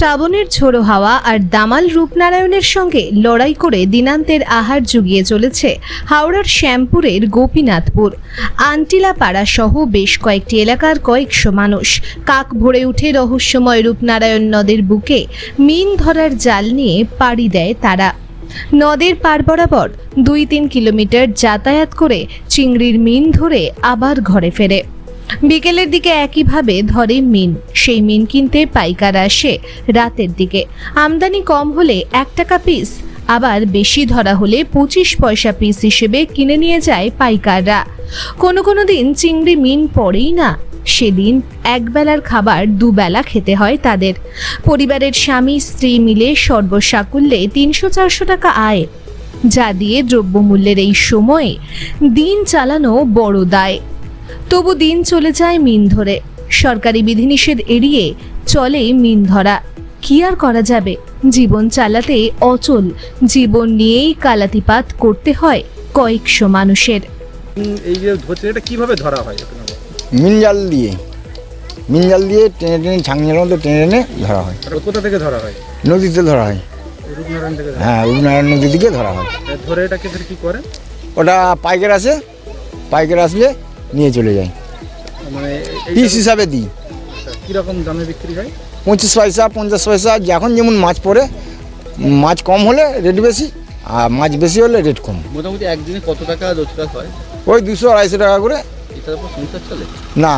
শ্রাবণের ঝোড়ো হাওয়া আর দামাল রূপনারায়ণের সঙ্গে লড়াই করে দিনান্তের আহার জুগিয়ে চলেছে হাওড়ার শ্যামপুরের গোপীনাথপুর। আন্টিলাপাড়া সহ বেশ কয়েকটি এলাকার কয়েকশো মানুষ। কাক ভরে উঠে রহস্যময় রূপনারায়ণ নদের বুকে মিন ধরার জাল নিয়ে পাড়ি দেয় তারা। নদের পার বরাবর দুই তিন কিলোমিটার যাতায়াত করে চিংড়ির মিন ধরে আবার ঘরে ফেরে। বিকেলের দিকে একইভাবে ধরে মিন। সেই মিন কিনতে পাইকার আসে রাতের দিকে। আমদানি কম হলে এক টাকা পিস আবার বেশি ধরা হলে পঁচিশ পয়সা পিস হিসেবে কিনে নিয়ে যায় পাইকাররা। কোনো কোনো দিন চিংড়ি মিন পড়েই না। সেদিন একবেলার খাবার দুবেলা খেতে হয় তাদের। পরিবারের স্বামী, স্ত্রী মিলে সর্বসাকুল্যে তিনশো চারশো টাকা আয়। যা দিয়ে দ্রব্যমূল্যের এই সময়ে দিন চালানো বড় দায়। তবু দিন চলে যায় মিন ধরে। সরকারি বিধিনিষেধ এড়িয়ে চলে মিন ধরা। কি আর করা যাবে? জীবন চালাতে অচল। জীবন নিয়েই কালাতিপাত করতে হয় কয়েকশো মানুষের। এই যে ধরছেন এটা কীভাবে ধরা হয় মিন জাল দিয়ে। মিন জাল দিয়ে টেনে টেনে ছাংয়ের মতো টেনে টেনে ধরা হয়। কোথা থেকে ধরা হয়? নদীতে ধরা হয়। রূপনারায়ণ হ্যাঁ উন্নয়ন নদী দিকে ধরা হয়। ধরে এটাকে কি করে ওটা পাইকার আসে। পাইকার আসলে নিয়ে চলে যায় মানে পিস হিসাবে দিই। কীরকম দামে বিক্রি হয়? পঁচিশ পয়সা পঞ্চাশ পয়সা যখন যেমন মাছ পড়ে মাছ কম হলে রেট বেশি আর মাছ বেশি হলে রেট কম। মোটামুটি একদিনে কত টাকা রোজগার হয়? ওই দুশো আড়াইশো টাকা করে। সংসার চলে? না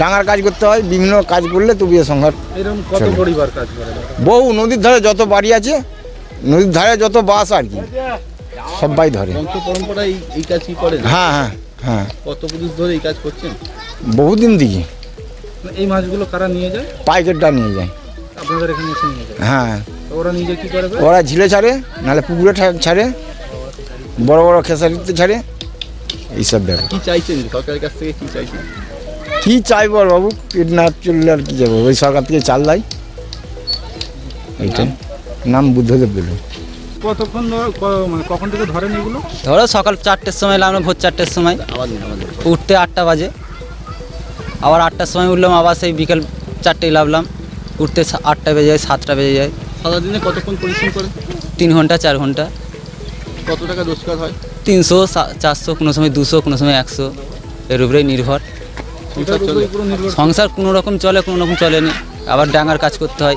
ডাঙার কাজ করতে হয় বিভিন্ন কাজ করলে তবু এ সংসার এরকম কত পরিবার কাজ করে? বহু নদীর ধারে যত বাড়ি আছে নদীর ধারে যত বাস আর কি সবাই ধরে। পরম্পরা এই হ্যাঁ হ্যাঁ। হ্যাঁ। কত ধরে এই কাজ করছেন? বহুদিন দিকে মানে এই মাছগুলো কারা নিয়ে যায়? পাইকারটা নিয়ে যায়। আপনাদের এখানে এসে নিয়ে যায়? হ্যাঁ। ওরা নিজে কি করে ওরা ঝিলে ছাড়ে নাহলে পুকুরে ছাড়ে বড় বড় খেসারিতে ছাড়ে এইসব ব্যাপার। কি চাইছেন? সরকারের কাছ থেকে কি চাইছেন? কি চাইব আর বাবু? না চললে আর কি যাব? ওই সরকার থেকে চাল দেয়। এইটাই। নাম বুদ্ধদেব বলে। কতক্ষণ মানে কখন থেকে ধরেন এগুলো? ধরো সকাল চারটের সময় এলাম ভোর চারটের সময়। উঠতে আটটা বাজে। আবার আটটার সময় উঠলাম আবার সেই বিকেল চারটেই লাভলাম। উঠতে সা- আটটা বেজে যায় সাতটা বেজে যায়। সারাদিনে কতক্ষণ পরিশ্রম করেন তিন ঘণ্টা চার ঘণ্টা। কত টাকা রোজগার হয়? তিনশো সা- চারশো কোনো সময় দুশো কোনো সময় একশো। এর উপরেই নির্ভর। চলে। উপরে নির্ভর সংসার কোনো রকম চলে কোনো রকম চলেনি। আবার ডাঙার কাজ করতে হয়।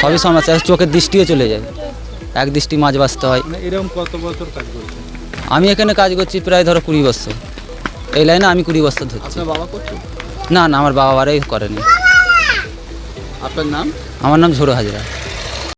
সবই সমস্যা চোখের দৃষ্টিও চলে যায়। এক দৃষ্টি মাছ বাঁচতে হয়। মানে এরকম কত বছর কাজ করছে আমি এখানে কাজ করছি প্রায় ধরো কুড়ি বছর। এই লাইনে আমি কুড়ি বছর ধরছি। আপনার বাবা করছে? না না আমার বাবা বাড়াই করেনি। আপনার নাম? আমার নাম ঝোড়ো হাজরা।